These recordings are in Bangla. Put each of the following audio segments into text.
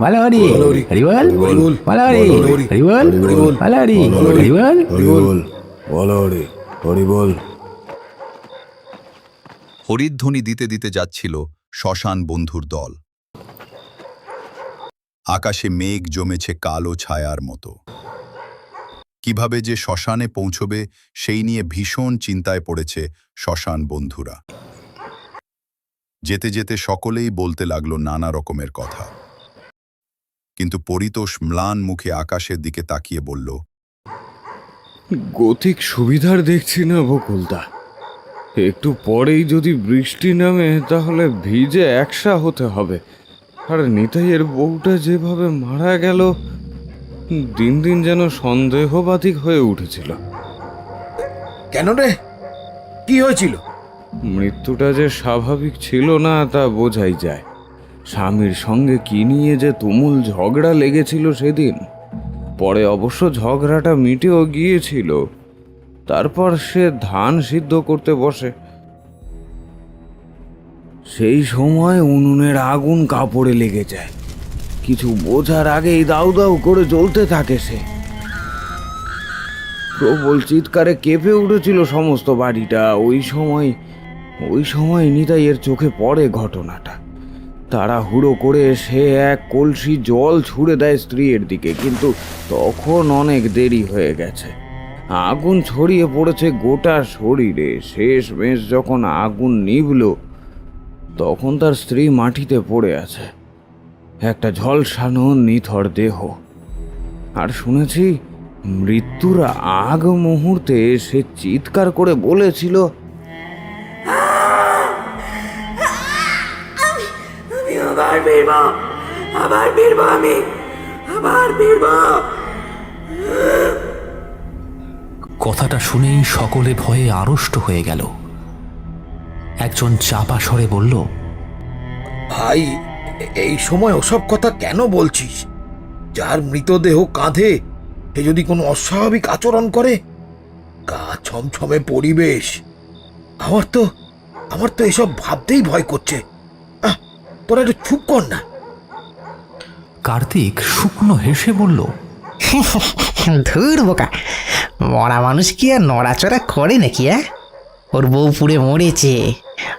বল হরি হরি বল হরিধ্বনি দিতে দিতে যাচ্ছিল শ্মশান বন্ধুর দল। আকাশে মেঘ জমেছে কালো ছায়ার মতো। কীভাবে যে শ্মশানে পৌঁছবে সেই নিয়ে ভীষণ চিন্তায় পড়েছে শ্মশান বন্ধুরা। যেতে যেতে সকলেই বলতে লাগল নানা রকমের কথা। কিন্তু পরিতোষ ম্লান মুখে আকাশের দিকে তাকিয়ে বলল গতিক সুবিধার দেখছি না বকুলদা। একটু পরেই যদি বৃষ্টি নামে তাহলে ভিজে একসা হতে হবে। আর নিতাইয়ের বউটা যেভাবে মারা গেল দিন দিন যেন সন্দেহবাতিক হয়ে উঠেছিল। কেন রে? কি হয়েছিল? মৃত্যুটা যে স্বাভাবিক ছিল না তা বোঝাই যায়। স্বামীর সঙ্গে কি নিয়ে যে তুমুল ঝগড়া লেগেছিল সেদিন? পরে অবশ্য ঝগড়াটা মিটেও গিয়েছিল। তারপর সে ধান সিদ্ধ করতে বসে। সেই সময় উনুনের আগুন কাপড়ে লেগে যায়। কিছু বোঝার আগেই দাউ দাউ করে জ্বলতে থাকে সে। প্রবল চিৎকারে কেঁপে উঠেছিল সমস্ত বাড়িটা। ওই সময় ওই সময় নিতাইয়ের চোখে পড়ে ঘটনাটা। তারা হুড়ো করে সে এক কলসি জল ছুঁড়ে দেয় স্ত্রীর দিকে, কিন্তু তখন অনেক দেরি হয়ে গেছে। আগুন ছড়িয়ে পড়েছে গোটা শরীরে। শেষ মেশ যখন আগুন নিভল, তখন তার স্ত্রী মাটিতে পড়ে আছে। একটা ঝলসানো নিথর দেহ। আর শুনেছি, মৃত্যুর আগ মুহূর্তে সে চিৎকার করে বলেছিল ফিরব আবার ফিরব আমি আবার ফিরব কথাটা শুনেই সকলে ভয়ে আড়ষ্ট হয়ে গেল। একজন চাপা স্বরে বলল ভাই এই সময় ওসব কথা কেন বলছিস? যার মৃতদেহ কাঁধে সে যদি কোনো অস্বাভাবিক আচরণ করে গা ছমছমে পরিবেশ। আমার তো আমার তো এসব ভাবতেই ভয় করছে। তোরা একটু চুপ কর না। কার্তিক শুকনো হেসে বলল ধুর বোকা। মরা মানুষ কি আর নড়াচড়া করে নাকি হ্যাঁ? ওর বউ পুড়ে মরেছে।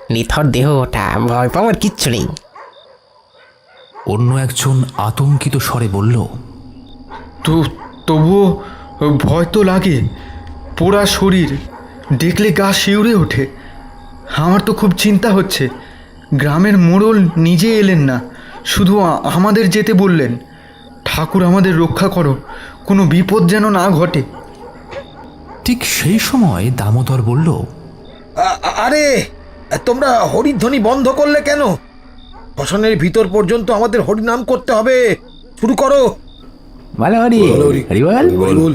নিথর দেহ ওটা ভয় পাওয়ার কিচ্ছু নেই। অন্য একজন আতঙ্কিত স্বরে বলল তো তবুও ভয় তো লাগে। পোড়া শরীর দেখলে গা শিউরে ওঠে। আমার তো খুব চিন্তা হচ্ছে। গ্রামের মোড়ল নিজে এলেন না শুধু আমাদের যেতে বললেন। ঠাকুর আমাদের রক্ষা করো কোনো বিপদ যেন না ঘটে। ঠিক সেই সময় দামোদর বলল আরে তোমরা হরিধ্বনি বন্ধ করলে কেন? শ্মশানের ভিতর পর্যন্ত আমাদের হরিনাম করতে হবে। শুরু করো। মালাহরি হরিবল হরিবল হরিবল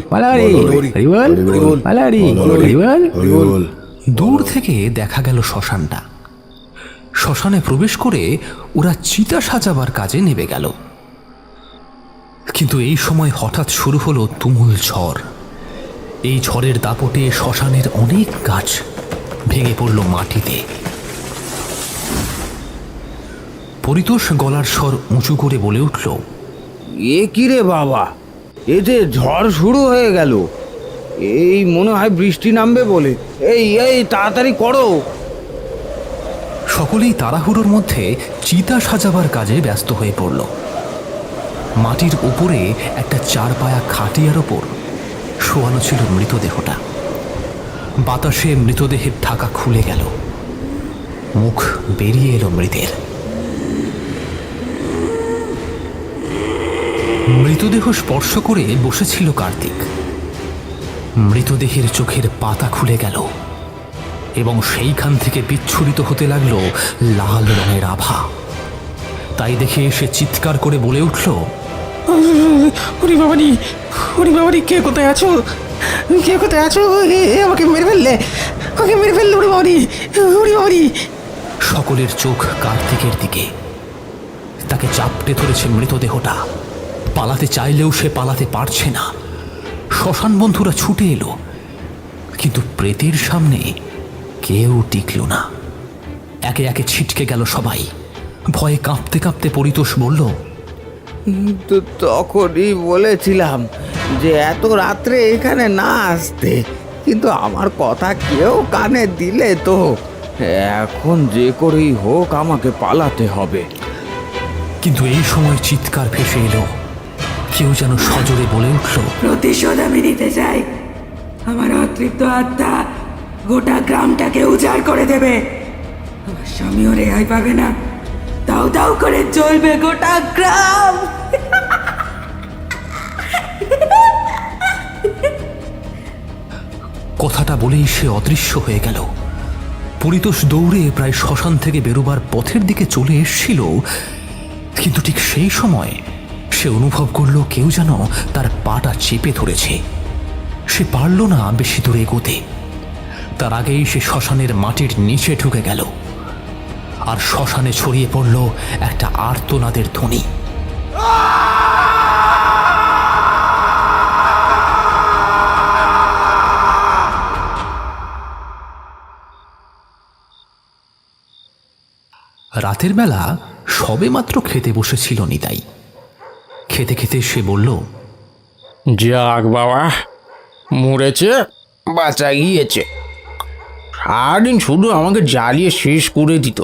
মালাহরি হরিবল। হরিবল। দূর থেকে দেখা গেল শ্মশানটা। শ্মশানে প্রবেশ করে ওরা চিতা সাজাবার কাজে নেমে গেল। কিন্তু এই সময় হঠাৎ শুরু হলো তুমুল ঝড়। এই ঝড়ের দাপটে শ্মশানের অনেক গাছ ভেঙে পড়ল মাটিতে। পরিতোষ গলার স্বর উঁচু করে বলে উঠল, এ কি রে বাবা? এ যে ঝড় শুরু হয়ে গেল। এই মনে হয় বৃষ্টি নামবে বলে। এই এই, তাড়াতাড়ি করো। সকলেই তাড়াহুড়োর মধ্যে চিতা সাজাবার কাজে ব্যস্ত হয়ে পড়ল। মাটির উপরে একটা চার পায়া খাটিয়ার ওপর শোয়ানো ছিল মৃতদেহটা। বাতাসে মৃতদেহের ঢাকা খুলে গেল। মুখ বেরিয়ে এলো মৃতের। মৃতদেহ স্পর্শ করে বসেছিল কার্তিক। মৃতদেহের চোখের পাতা খুলে গেল। এবং সেইখান থেকে বিচ্ছুরিত হতে লাগল লাল রঙের আভা। তাই দেখে সে চিৎকার করে বলে উঠল হরি বাবারি হরি বাবারি কে কোথায় আছো? কে কোথায় আছো? আমাকে মেরে ফেললে। আমাকে মেরে ফেললে হরি বাবারি হরি বাবারি সকলের চোখ কার্তিকের দিকে। তাকে চাপটে ধরেছে মৃতদেহটা। পালাতে চাইলেও সে পালাতে পারছে না। শ্মশান বন্ধুরা ছুটে এলো। কিন্তু প্রেতের সামনে কেউ টিকল না। একে একে ছিটকে গেল সবাই। ভয়ে কাঁপতে কাঁপতে পরিতোষ বলল তো তখনই বলেছিলাম যে এত রাত্রে এখানে না আসতে। কিন্তু আমার কথা কেউ কানে দিলে তো। এখন যে করেই হোক আমাকে পালাতে হবে। কিন্তু এই সময় চিৎকার ভেসে এলো। কেউ যেন সজোরে বলে উঠল প্রতিশোধ আমি নিতে চাই। আমার অতৃপ্ত আত্মা গোটা গ্রামটাকে উজাড় করে দেবে। আমার স্বামীও রেহাই পাবে না। দাও দাও করে জ্বলবে গোটা গ্রাম। কথাটা বলেই সে অদৃশ্য হয়ে গেল। পরিতোষ দৌড়ে প্রায় শ্মশান থেকে বেরোবার পথের দিকে চলে এসছিল। কিন্তু ঠিক সেই সময় সে অনুভব করল কেউ যেন তার পাটা চেপে ধরেছে। সে পারল না বেশি দূরে এগোতে। তার আগেই সে শ্মশানের মাটির নিচে ঢুকে গেল। আর শ্মশানে ছড়িয়ে পড়ল একটা আর্তনাদের ধ্বনি। রাতের বেলা সবে মাত্র খেতে বসেছিল নিতাই। খেতে খেতে সে বলল, যাক বাবা, মরেছে, বাঁচা গিয়েছে। সারাদিন শুধু আমাকে জ্বালিয়ে শেষ করে দিত।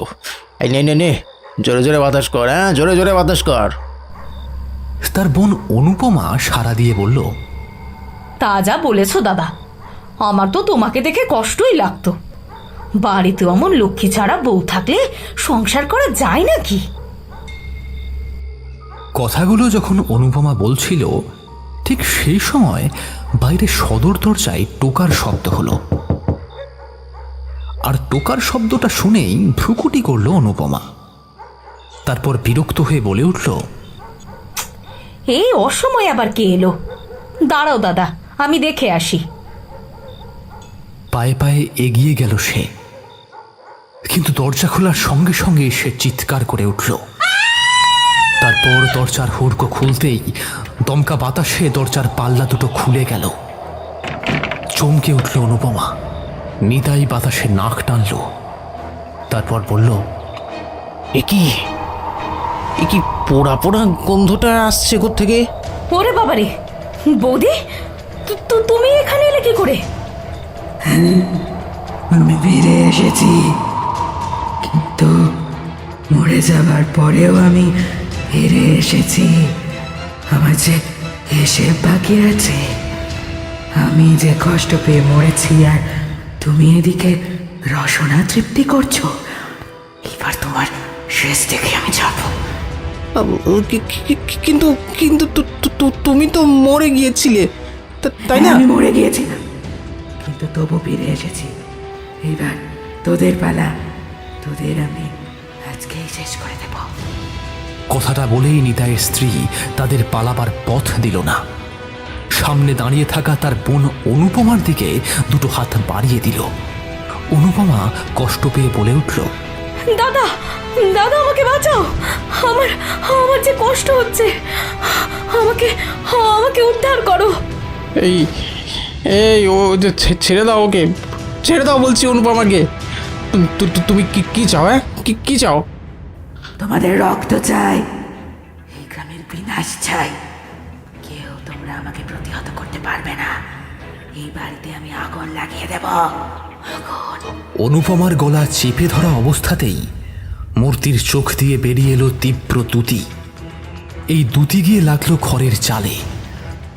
এই নে নে নে জোরে জোরে বাতাস কর হ্যাঁ? জোরে জোরে বাতাস কর। তার বোন অনুপমা সাড়া দিয়ে বলল তা যা বলেছ দাদা। আমার তো তোমাকে দেখে কষ্টই লাগতো। বাড়িতে অমন লক্ষ্মী ছাড়া বউ থাকলে সংসার করা যায় নাকি? কথাগুলো যখন অনুপমা বলছিল ঠিক সেই সময় বাইরে সদর দরজায় টোকার শব্দ হলো। আর টোকার শব্দটা শুনেই ভ্রুকুটি করল অনুপমা। তারপর বিরক্ত হয়ে বলে উঠল এই অসময় আবার কে এলো? দাঁড়াও দাদা আমি দেখে আসি। পায়ে পায়ে এগিয়ে গেল সে। কিন্তু দরজা খোলার সঙ্গে সঙ্গে সে চিৎকার করে উঠল। তারপর দরজার হুড়কো খুলতেই দমকা বাতাসে দরজার পাল্লা দুটো খুলে গেল। চমকে উঠল অনুপমা। নিতাই বাতাসে নাক টানল। তারপর বলল এ কি? এ কি পোড়া পোড়া গন্ধটা আসছে থেকে ওরে বাবারে বৌদি তু- তু- তুমি এখানে এলে কি করে? আমি ফিরে এসেছি কিন্তু মরে যাবার পরেও আমি ফিরে এসেছি। আমার যে এসে বাকি আছে আমি যে কষ্ট পেয়ে মরেছি আর তুমি এদিকে রসনা তৃপ্তি করছ? এবার তোমার শেষ দেখে আমি যাব। কিন্তু কিন্তু তুমি তো মরে গিয়েছিলে। তা- তাই না? হ্যাঁ, আমি মরে গিয়েছিলাম কিন্তু তবু ফিরে এসেছি। এবার তোদের পালা। তোদের আমি আজকেই শেষ করে দেবো। কথাটা বলেই নিতাইয়ের স্ত্রী তাদের পালাবার পথ দিল না। সামনে দাঁড়িয়ে থাকা তার বোন অনুপমার দিকে দুটো হাত বাড়িয়ে দিল। অনুপমা কষ্ট পেয়ে বলে উঠল দাদা দাদা আমাকে বাঁচাও। আমার আমার যে কষ্ট হচ্ছে আমাকে আমাকে উদ্ধার করো। এই এই ও যে ছে- ছেড়ে দাও ওকে ছেড়ে দাও বলছি অনুপমাকে। তুমি কি কি চাও হ্যাঁ? কি কি চাও? তোমাদের রক্ত চাই এই গ্রামের বিনাশ চাই। পারবে না। এই বাড়িতে আমি আগুন লাগিয়ে দেব। অনুপমার গলা চেপে ধরা অবস্থাতেই মূর্তির চোখ দিয়ে বেরিয়ে এলো তীব্র দুতি এই দুতি গিয়ে লাগল খড়ের চালে।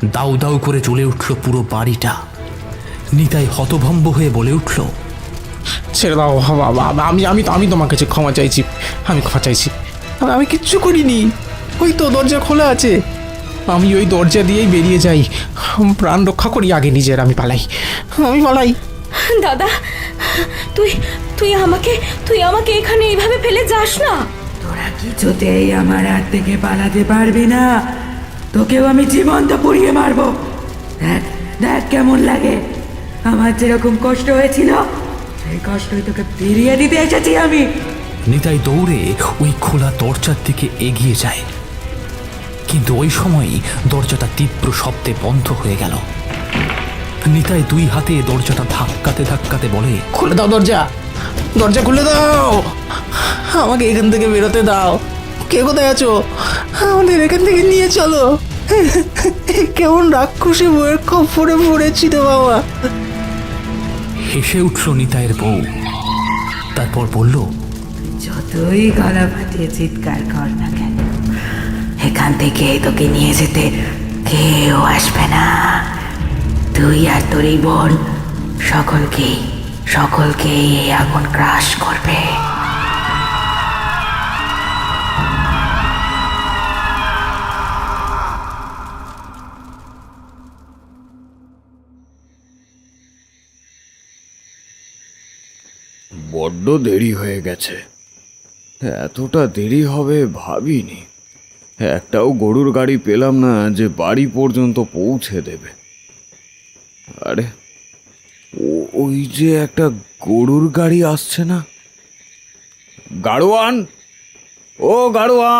দাউ দাউ করে চলে উঠল পুরো বাড়িটা। নিতাই হতভম্ব হয়ে বলে উঠল ছেড়ে দাও বাবা বাবা, আমি আমি তো আমি তোমার কাছে ক্ষমা চাইছি আমি ক্ষমা চাইছি। আমি- আমি কিচ্ছু করিনি। ওই তো দরজা খোলা আছে। আমি ওই দরজা দিয়েই বেরিয়ে যাই। প্রাণ রক্ষা করি আগে নিজের আমি পালাই। আমি পালাই। দাদা তুই তুই আমাকে তুই আমাকে এখানে এইভাবে ফেলে যাস না। তোরা কিছুতেই আমার হাত থেকে পালাতে পারবি না। তোকেও আমি জীবন্ত পুড়িয়ে মারবো। দেখ দেখ কেমন লাগে। আমার যেরকম কষ্ট হয়েছিল সেই কষ্টই তোকে ফিরিয়ে দিতে এসেছি আমি। নিতাই দৌড়ে ওই খোলা দরজার দিকে এগিয়ে যায়। কিন্তু ওই সময়ই দরজাটা তীব্র শব্দে বন্ধ হয়ে গেল। নিতাই দুই হাতে দরজাটা ধাক্কাতে ধাক্কাতে বলে খুলে দাও দরজা। দরজা খুলে দাও। আমাকে এখান থেকে বেরোতে দাও। কে কোথায় আছো? আমাদের এখান থেকে নিয়ে চলো। কেমন রাক্ষসী বইয়ের খপ্পরে পড়েছি রে বাবা। হেসে উঠল নিতাইয়ের বউ। তারপর বলল যতই গলা ফাটিয়ে চিৎকার কর না কেন এখান থেকে তোকে নিয়ে যেতে কেউ আসবে না। তুই আর তোর এই বোন সকলকেই সকলকেই এই আগুন গ্রাস করবে। বড্ড দেরি হয়ে গেছে। এতটা দেরি হবে ভাবিনি। একটাও গরুর গাড়ি পেলাম না যে বাড়ি পর্যন্ত পৌঁছে দেবে। আরে ওই যে একটা গরুর গাড়ি আসছে না? গাড়োয়ান? ও গাড়োয়ান!